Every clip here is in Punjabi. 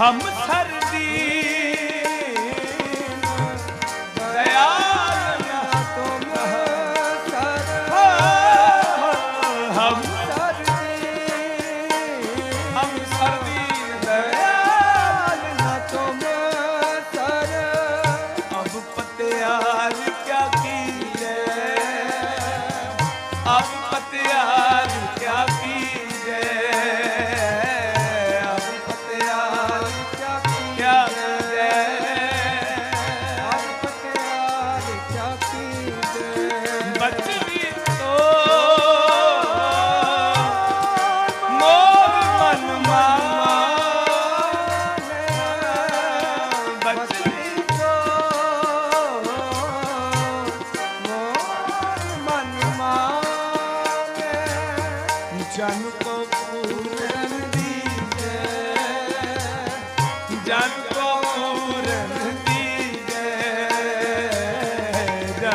ਹਮ ਸਰਦੀ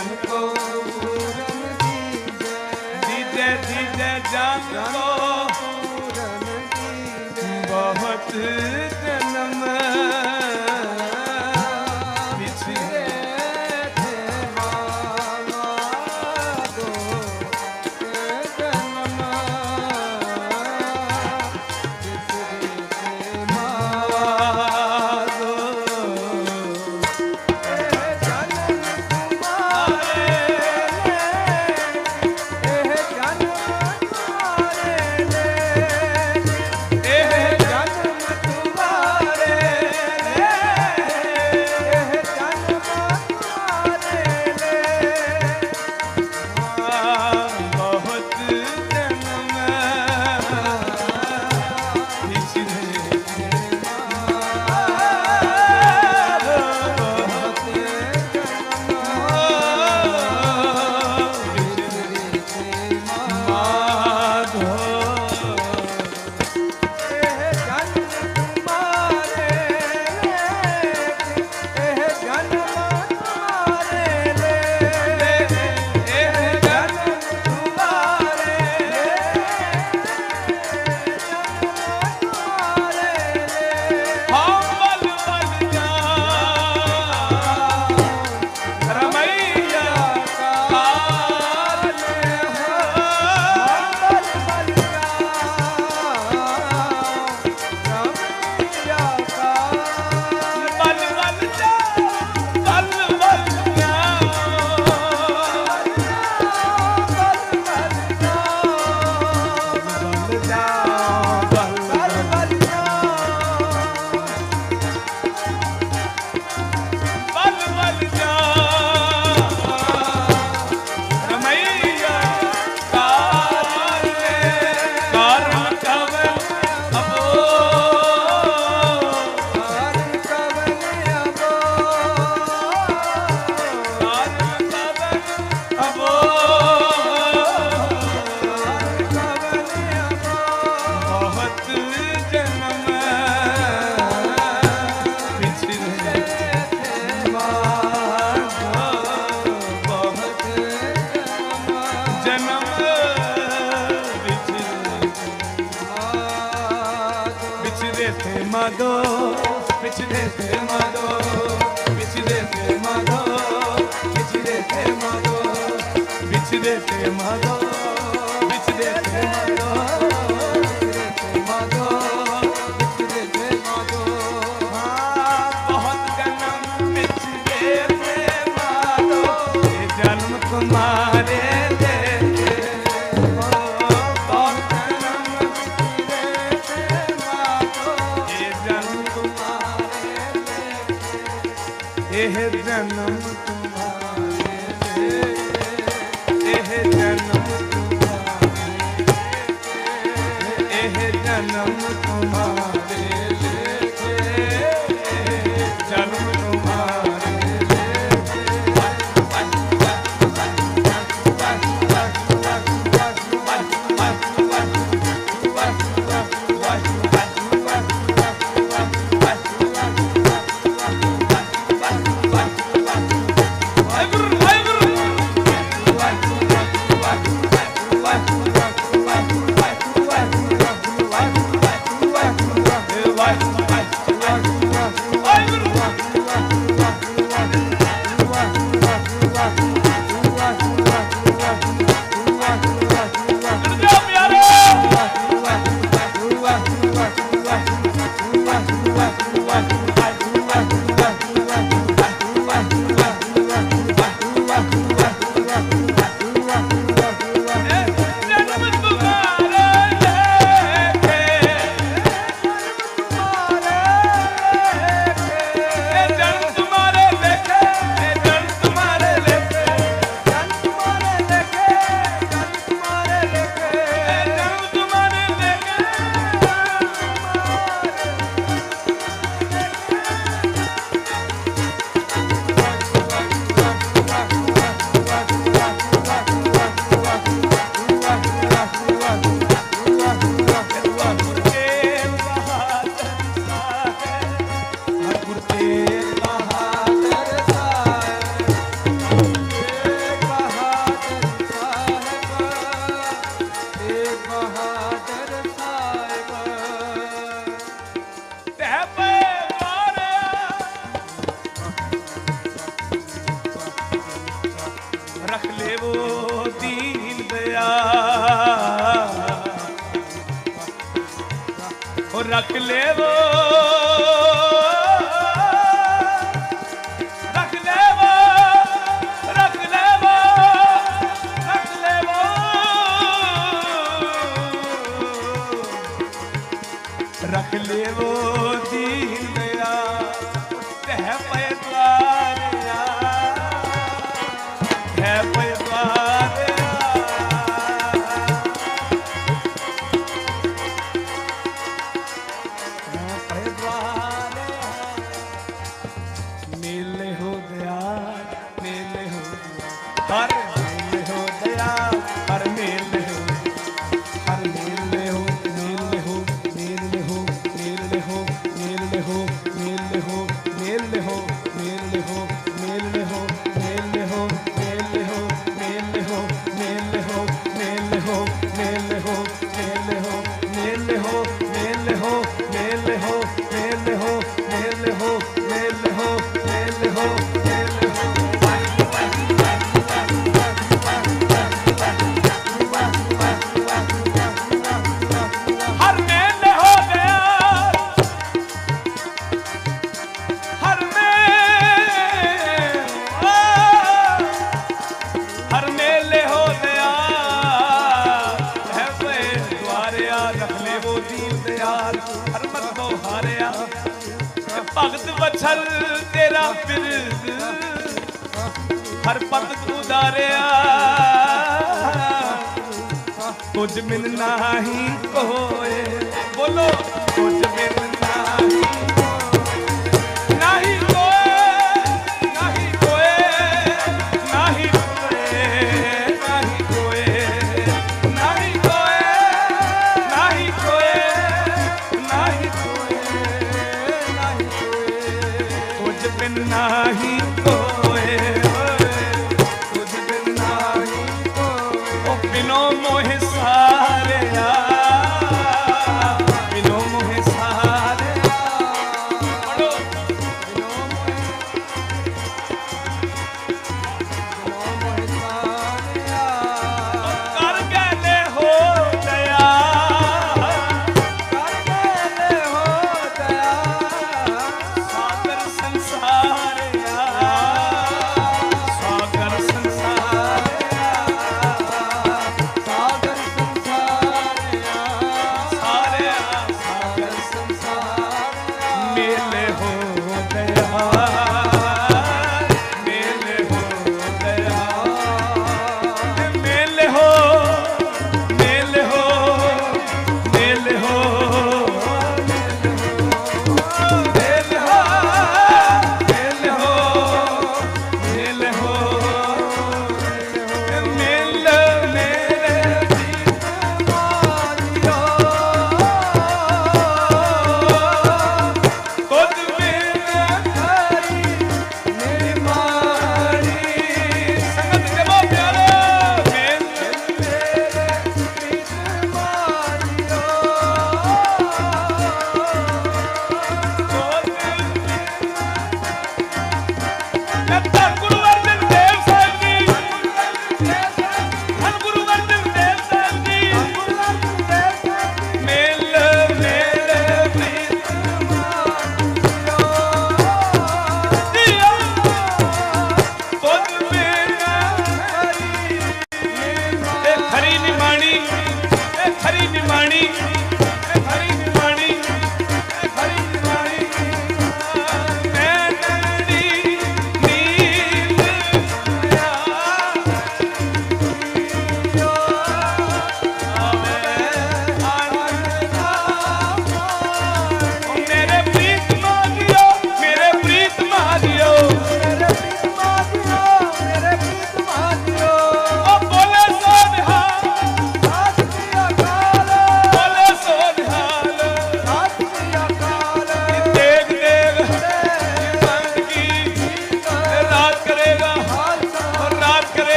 ਜਨ ਕੋ ਪੂਰਨ ਕੀ ਜੈ ਦੀਦੇ ਦੀਦੇ ਜਨ ਕੋ ਪੂਰਨ ਕੀ ਜੈ ਬਹੁਤ Madhav I'm not Allah Allah relevo. हो ਅਸਲ ਤੇਰਾ ਫਿਰ ਹਰ ਪਤ ਉਦਾਰਿਆ ਕੁਝ ਮਿਲਣਾ ਹੀ ਕੋਏ। ਬੋਲੋ ਕੁਝ ਮਿਲ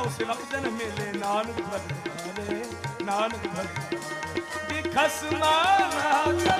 ਉਸ ਲਬਦਨ ਮੇਲੇ ਨਾਨਕ ਭਗਤਾਰੇ ਨਾਨਕ ਭਗਤਾਰੇ ਦੀ ਖਸਮਾਂ ਨਾ